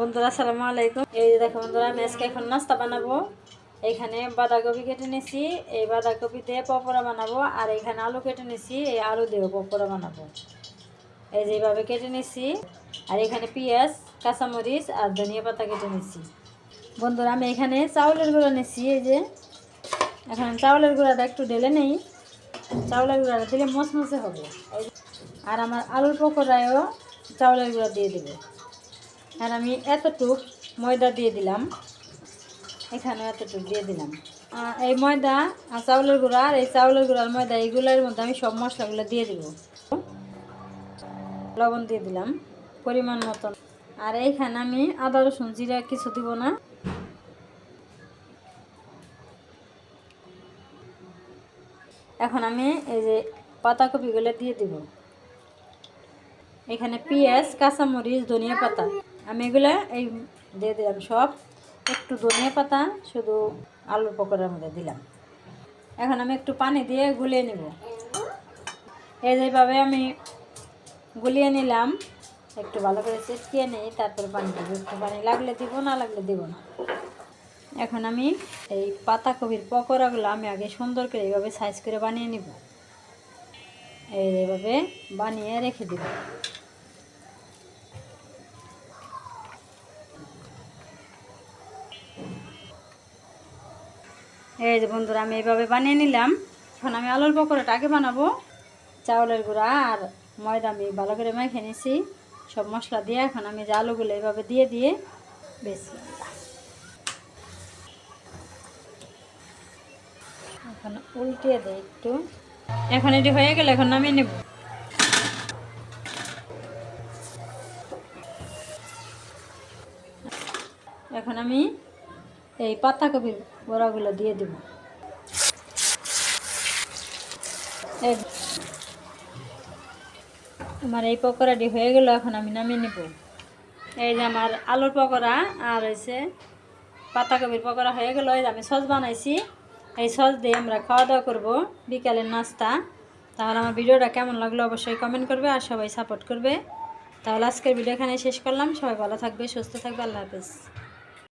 বন্ধুরা, আসসালামু আলাইকুম। এই দেখো বন্ধুরা, আমি আজকে এখন নাস্তা বানাবো। এখানে বাঁধাকপি কেটে নিয়েছি এই বাঁধাকপি দিয়ে পকোড়া বানাবো, আর এখানে আলু কেটে নিয়েছি এই আলু দিয়েও পকোড়া বানাবো। এই যে এইভাবে কেটে নিয়েছি আর এখানে পেঁয়াজ, কাঁচামরিচ আর ধনিয়া পাতা কেটে নিয়েছি বন্ধুরা, আমি এখানে চাউলের গুঁড়া নিয়েছি এই যে। এখন চাউলের গুঁড়াটা একটু ঢেলে নেই। চাউলের গুঁড়াটা দিলে মচমচে হবে। আর আমার আলুর পকোড়ায়ও চাউলের গুঁড়া দিয়ে দেবে। আর আমি এতটুক ময়দা দিয়ে দিলাম। এখানেও এতটুক দিয়ে দিলাম। এই ময়দা আর চাউলের গুঁড়া আর এই চাউলের গুঁড়ার ময়দা এইগুলোর মধ্যে আমি সব মশলাগুলো দিয়ে দিব। লবণ দিয়ে দিলাম পরিমাণ মতন। আর এইখানে আমি আদা, রসুন, জিরা কিছু দিব না। এখন আমি এই যে পাতাকপিগুলো দিয়ে দিব। এখানে পেঁয়াজ, কাঁচামরিচ, ধনিয়া পাতা। আমি এগুলো এই দিয়ে দিলাম সব। একটু ধনিয়া পাতা, শুধু আলুর পকোড়ার মধ্যে দিলাম। এখন আমি একটু পানি দিয়ে গুলিয়ে নিব। এই যেভাবে আমি গুলিয়ে নিলাম, একটু ভালো করে চেটকিয়ে নিই, তারপর পানি দিব। একটু পানি লাগলে দিব, না লাগলে দিব না। এখন আমি এই পাতাকপির পকোড়াগুলো আমি আগে সুন্দর করে এইভাবে সাইজ করে বানিয়ে নিব। এই এইভাবে বানিয়ে রেখে দিব। এই যে বন্ধুরা, আমি এইভাবে বানিয়ে নিলাম। এখন আমি আলুর পকোড়াটা আগে বানাবো। চাউলের গুঁড়া আর ময়দা আমি ভালো করে মেখে নিছি। সব মশলা দিয়ে এখন আমি যে আলুগুলো এইভাবে দিয়ে দিয়ে বেশি এখন উল্টিয়ে দেয় একটু। এখন এটি হয়ে গেলে এখন নামিয়ে নেব। এখন আমি এই পাতাকপির বড়াগুলো দিয়ে দেব। আমার এই পকোড়াটি হয়ে গেল, এখন আমি নামিয়ে নেব। এই যে আমার আলুর পকোড়া আর হয়েছে পাতাকপির পকোড়া হয়ে গেল, এই যে আমি সস বানাইছি। এই সস দিয়ে আমরা খাওয়া দাওয়া করব বিকালের নাস্তা। তাহলে আমার ভিডিওটা কেমন লাগল অবশ্যই কমেন্ট করবে আর সবাই সাপোর্ট করবে। তাহলে আজকের ভিডিও এখানে শেষ করলাম। সবাই ভালো থাকবে, সুস্থ থাকবে, আল্লাহ হাফেজ।